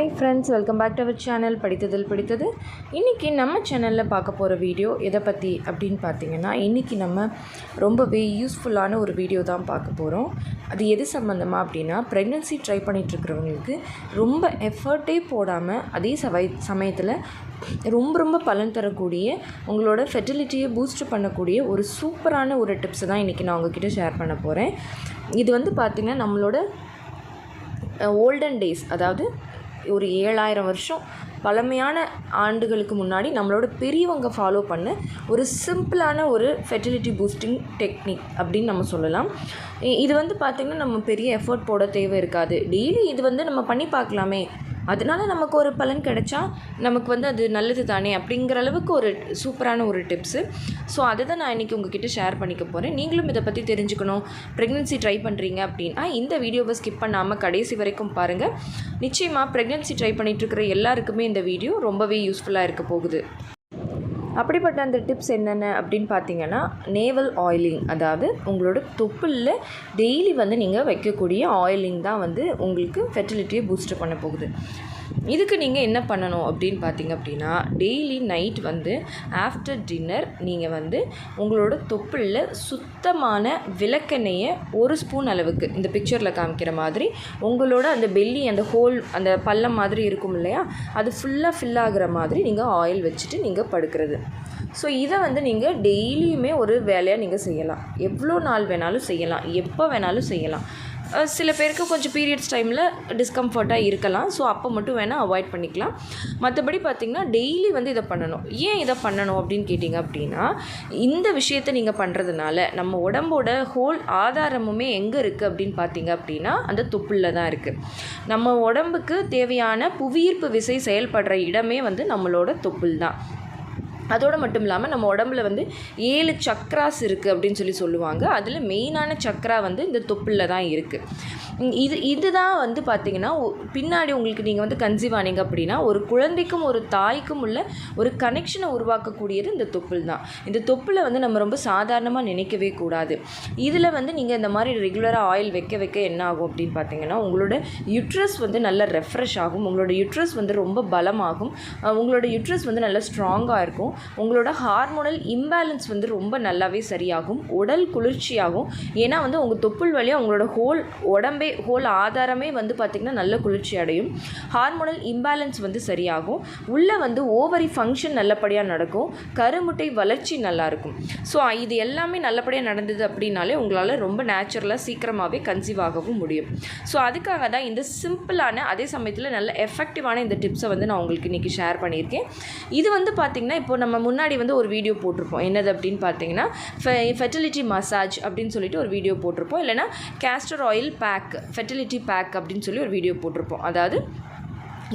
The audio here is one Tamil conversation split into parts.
Hi friends welcome back to our channel படித்ததில் பிடித்தது. இன்றைக்கி நம்ம சேனலில் பார்க்க போகிற வீடியோ எதை பற்றி அப்படின்னு பார்த்தீங்கன்னா இன்றைக்கி நம்ம ரொம்பவே யூஸ்ஃபுல்லான ஒரு வீடியோ தான் பார்க்க போகிறோம் அது எது சம்மந்தமாக அப்படின்னா ப்ரெக்னென்சி ட்ரை பண்ணிகிட்ருக்கிறவங்களுக்கு ரொம்ப எஃபர்ட்டே போடாமல் அதே சவை சமயத்தில் ரொம்ப ரொம்ப பலன் தரக்கூடிய உங்களோட ஃபெர்டிலிட்டியை பூஸ்ட் பண்ணக்கூடிய ஒரு சூப்பரான ஒரு டிப்ஸை தான் இன்றைக்கி நான் உங்ககிட்ட ஷேர் பண்ண போகிறேன் இது வந்து பார்த்திங்கன்னா நம்மளோட ஓல்டன் டேஸ் அதாவது ஒரு ஏழாயிரம் வருஷம் பழமையான ஆண்டுகளுக்கு முன்னாடி நம்மளோட பெரியவங்க ஃபாலோ பண்ண ஒரு சிம்பிளான ஒரு ஃபெர்டிலிட்டி பூஸ்டிங் டெக்னிக் அப்படின்னு நம்ம சொல்லலாம். இது வந்து பார்த்திங்கன்னா நம்ம பெரிய எஃபர்ட் போட தேவை இருக்காது. டெய்லி இது வந்து நம்ம பண்ணி பார்க்கலாமே. அதனால நமக்கு ஒரு பலன் கிடைச்சா நமக்கு வந்து அது நல்லது தானே அப்படிங்கிற அளவுக்கு ஒரு சூப்பரான ஒரு டிப்ஸு ஸோ அதை தான் நான் இன்றைக்கி உங்ககிட்ட ஷேர் பண்ணிக்க போகிறேன் நீங்களும் இதை பற்றி தெரிஞ்சுக்கணும். ப்ரெக்னென்சி ட்ரை பண்ணுறீங்க அப்படின்னா இந்த வீடியோவை ஸ்கிப் பண்ணாமல் கடைசி வரைக்கும் பாருங்கள் நிச்சயமாக ப்ரெக்னென்சி ட்ரை பண்ணிகிட்ருக்கிற எல்லாருக்குமே இந்த வீடியோ ரொம்பவே யூஸ்ஃபுல்லாக இருக்க போகுது. அப்படிப்பட்ட அந்த டிப்ஸ் என்னென்ன அப்படின்னு பார்த்தீங்கன்னா நேவல் ஆயிலிங் அதாவது உங்களோட தொப்புளில் டெய்லி வந்து நீங்கள் வைக்கக்கூடிய ஆயிலிங் தான் வந்து உங்களுக்கு ஃபெர்டிலிட்டியை பூஸ்ட் பண்ண போகுது. இதுக்கு நீங்கள் என்ன பண்ணணும் அப்படின்னு பார்த்தீங்க அப்படின்னா டெய்லி நைட் வந்து ஆஃப்டர் டின்னர் நீங்கள் வந்து உங்களோட தொப்புளில் சுத்தமான விளக்கெண்ணெயை ஒரு ஸ்பூன் அளவுக்கு இந்த பிக்சரில் காமிக்கிற மாதிரி உங்களோட அந்த பெல்லி அந்த ஹோல் அந்த பள்ளம் மாதிரி இருக்கும் இல்லையா அது ஃபுல்லாக ஃபில் ஆகிற மாதிரி நீங்கள் ஆயில் வச்சுட்டு நீங்கள் படுக்கிறது. ஸோ இதை வந்து நீங்கள் டெய்லியுமே ஒரு வேலையாக நீங்கள் செய்யலாம். எவ்வளோ நாள் வேணாலும் செய்யலாம். எப்போ வேணாலும் செய்யலாம். சில பேருக்கு கொஞ்சம் பீரியட்ஸ் டைமில் டிஸ்கம்ஃபர்ட்டாக இருக்கலாம். ஸோ அப்போ மட்டும் வேணால் அவாய்ட் பண்ணிக்கலாம். மற்றபடி பார்த்திங்கன்னா டெய்லி வந்து இதை பண்ணணும். ஏன் இதை பண்ணணும் அப்படின்னு கேட்டிங்க அப்படின்னா இந்த விஷயத்தை நீங்கள் பண்ணுறதுனால நம்ம உடம்போட ஹோல் ஆதாரமுமே எங்கே இருக்குது அப்படின்னு பார்த்தீங்க அப்படின்னா அந்த தொப்புளில் தான் இருக்குது நம்ம உடம்புக்கு தேவையான புவியீர்ப்பு விசை செயல்படுற இடமே வந்து நம்மளோட தொப்புள் தான். அதோடு மட்டும் இல்லாமல் நம்ம உடம்புல வந்து ஏழு சக்ராஸ் இருக்குது அப்படின்னு சொல்லி சொல்லுவாங்க. அதில் மெயினான சக்ரா வந்து இந்த தொப்புளில் தான் இருக்குது இது இதுதான் வந்து பார்த்திங்கன்னா பின்னாடி உங்களுக்கு நீங்கள் வந்து கன்சீவ் ஆனீங்க அப்படின்னா ஒரு குழந்தைக்கும் ஒரு தாய்க்கும் உள்ள ஒரு கனெக்ஷனை உருவாக்கக்கூடியது இந்த தொப்புள் தான். இந்த தொப்புளை வந்து நம்ம ரொம்ப சாதாரணமாக நினைக்கவே கூடாது. இதில் வந்து நீங்கள் இந்த மாதிரி ரெகுலராக ஆயில் வைக்க வைக்க என்ன ஆகும் அப்படின்னு பார்த்தீங்கன்னா உங்களோட யுட்ரஸ் வந்து நல்ல ரெஃப்ரெஷ் ஆகும். உங்களோட யுட்ரஸ் வந்து ரொம்ப பலமாகும். உங்களோட யுட்ரஸ் வந்து நல்லா ஸ்ட்ராங்காக இருக்கும். உங்களோட ஹார்மோனல் இம்பேலன்ஸ் வந்து ரொம்ப நல்லாவே சரியாகும் உடல் குளிர்ச்சியாகும். ஏன்னா வந்து உங்கள் தொப்புள் வழியாக உங்களோட ஹோல் உடம்பே ஹோல் ஆதாரமே வந்து பார்த்திங்கன்னா நல்ல குளிர்ச்சி அடையும். ஹார்மோனல் இம்பேலன்ஸ் வந்து சரியாகும். உள்ளே வந்து ஓவரி ஃபங்க்ஷன் நல்லபடியாக நடக்கும். கருமுட்டை வளர்ச்சி நல்லாயிருக்கும் ஸோ இது எல்லாமே நல்லபடியாக நடந்தது அப்படின்னாலே உங்களால் ரொம்ப நேச்சுரலாக சீக்கிரமாகவே கன்சீவ் ஆகவும் முடியும். ஸோ அதுக்காக தான் இந்த சிம்பிளான அதே சமயத்தில் நல்ல எஃபெக்டிவான இந்த டிப்ஸை வந்து நான் உங்களுக்கு இன்றைக்கி ஷேர் பண்ணியிருக்கேன். இது வந்து பார்த்திங்கன்னா இப்போ நம்ம நம்ம முன்னாடி வந்து ஒரு வீடியோ போட்டிருப்போம். என்னது அப்படின்னு பார்த்தீங்கன்னா ஃபெர்டிலிட்டி மசாஜ் அப்படின்னு சொல்லிட்டு ஒரு வீடியோ போட்டிருப்போம். இல்லைனா castor oil pack fertility pack அப்படின்னு சொல்லி ஒரு வீடியோ போட்டிருப்போம். அதாவது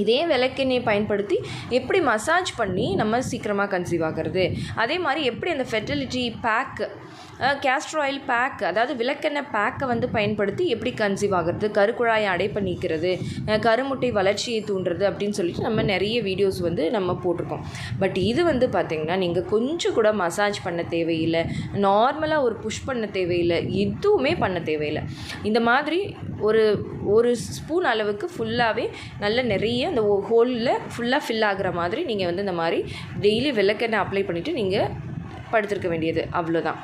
இதே விளக்கெண்ணெய் பயன்படுத்தி எப்படி மசாஜ் பண்ணி நம்ம சீக்கிரமாக கன்சீவ் ஆகிறது? அதே மாதிரி எப்படி அந்த fertility pack castor oil pack அதாவது விளக்கெண்ணெய் பேக்கை வந்து பயன்படுத்தி எப்படி கன்சீவ் ஆகிறது? கருக்குழாயை அடைப்பு நீக்கிறது கருமுட்டை வளர்ச்சியை தூண்டுறது அப்படின்னு சொல்லிட்டு நம்ம நிறைய வீடியோஸ் வந்து நம்ம போட்டிருக்கோம். பட் இது வந்து பார்த்திங்கன்னா நீங்கள் கொஞ்சம் கூட மசாஜ் பண்ண தேவையில்லை. நார்மலாக ஒரு புஷ் பண்ண தேவையில்லை. எதுவுமே பண்ண தேவையில்லை. இந்த மாதிரி ஒரு ஒரு ஸ்பூன் அளவுக்கு ஃபுல்லாகவே நல்ல நிறைய அந்த ஹோலில் ஃபுல்லாக ஃபில் ஆகிற மாதிரி நீங்கள் வந்து இந்த மாதிரி டெய்லி விளக்கெண்ணெய் அப்ளை பண்ணிவிட்டு நீங்கள் படுத்திருக்க வேண்டியது அவ்வளோதான்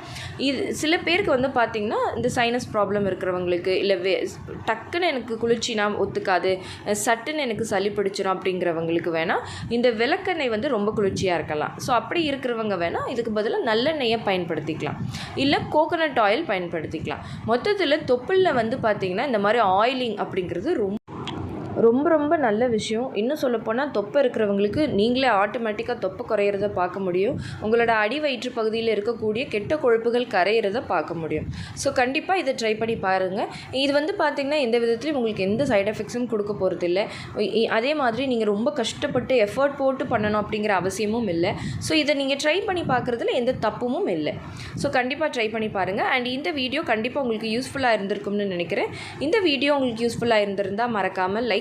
இது சில பேருக்கு வந்து பார்த்திங்கன்னா இந்த சைனஸ் ப்ராப்ளம் இருக்கிறவங்களுக்கு இல்லை வே டக்குன்னு எனக்கு குளிர்ச்சினா ஒத்துக்காது சட்டுன்னு எனக்கு சளி பிடிச்சிடும் அப்படிங்கிறவங்களுக்கு வேணால் இந்த விளக்கெண்ணெய் வந்து ரொம்ப குளிர்ச்சியாக இருக்கலாம். ஸோ அப்படி இருக்கிறவங்க வேணால் இதுக்கு பதிலாக நல்லெண்ணெயை பயன்படுத்திக்கலாம். இல்லை கோகோனட் ஆயில் பயன்படுத்திக்கலாம். மொத்தத்தில் தொப்புளில் வந்து பார்த்திங்கன்னா இந்த மாதிரி ஆயிலிங் அப்படிங்கிறது ரொம்ப ரொம்ப ரொம்ப நல்ல விஷயம். இன்னும் சொல்லப்போனால் தொப்பை இருக்கிறவங்களுக்கு நீங்களே ஆட்டோமேட்டிக்காக தொப்பை குறையிறத பார்க்க முடியும். உங்களோட அடி வயிற்று பகுதியில் இருக்கக்கூடிய கெட்ட கொழுப்புகள் கரையிறத பார்க்க முடியும். ஸோ கண்டிப்பாக இதை ட்ரை பண்ணி பாருங்கள் இது வந்து பார்த்திங்கன்னா எந்த விதத்துலையும் உங்களுக்கு எந்த சைட் எஃபெக்ட்ஸும் கொடுக்க போகிறது இல்லை அதே மாதிரி நீங்கள் ரொம்ப கஷ்டப்பட்டு எஃபர்ட் போட்டு பண்ணணும் அப்படிங்கிற அவசியமும் இல்லை. ஸோ இதை நீங்கள் ட்ரை பண்ணி பார்க்குறதுல எந்த தப்புமும் இல்லை. ஸோ கண்டிப்பாக ட்ரை பண்ணி பாருங்கள் அண்ட் இந்த வீடியோ கண்டிப்பாக உங்களுக்கு யூஸ்ஃபுல்லாக இருந்திருக்கும்னு நினைக்கிறேன். இந்த வீடியோ உங்களுக்கு யூஸ்ஃபுல்லாக இருந்திருந்தால் மறக்காமல் லைக்